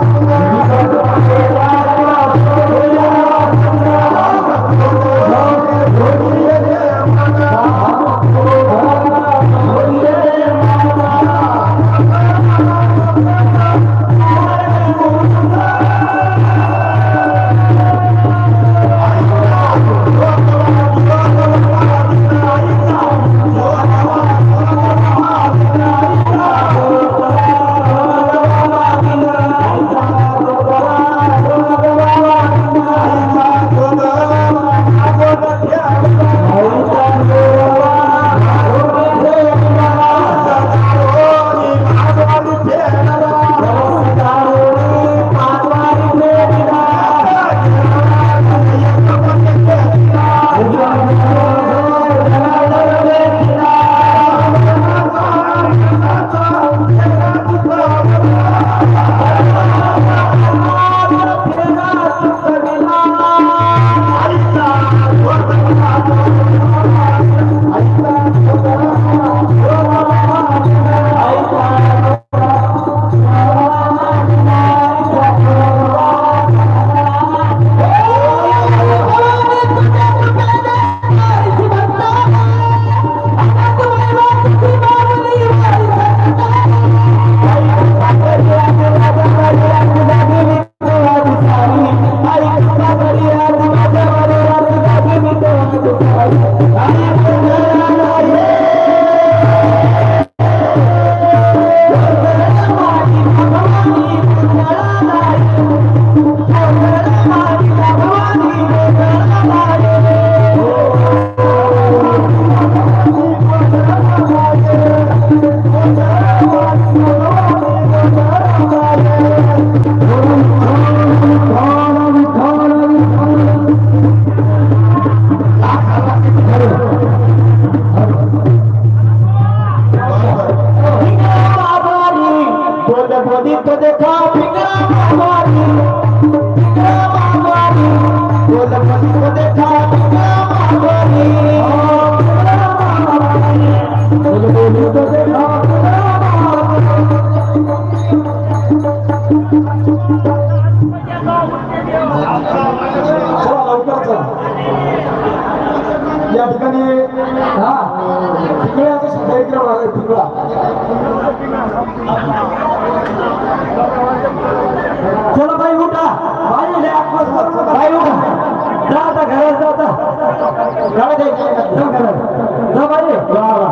Allah. প্রদীপ্ত দেখা या ठिकाणी हा पिंगळ्याचा शब्द इकडे होणार आहे पिंगळा. चला बाई उठा. बाई बाई उठा. जा आता घरात जा आता. घरात जा घरात. जा बाई. वा वा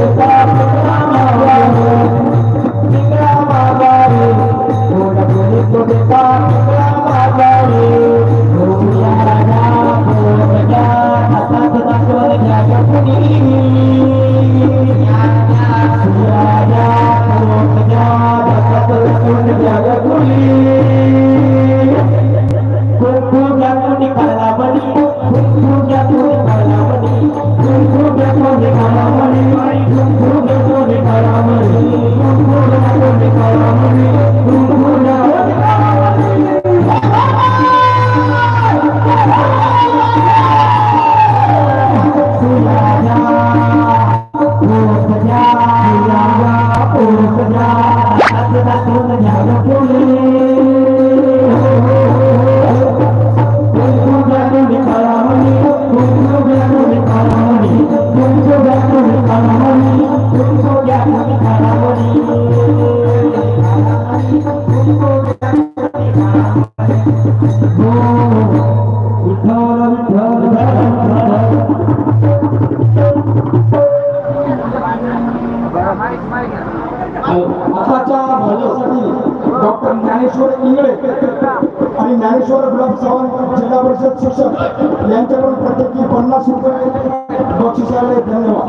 Bye. आताच्या भाजपसाठी डॉक्टर ज्ञानेश्वर इंगळे आणि ज्ञानेश्वर गुलाब सावंत जिल्हा परिषद शिक्षक यांच्याकडून प्रत्येकी पन्नास रुपये बक्षीस आले धन्यवाद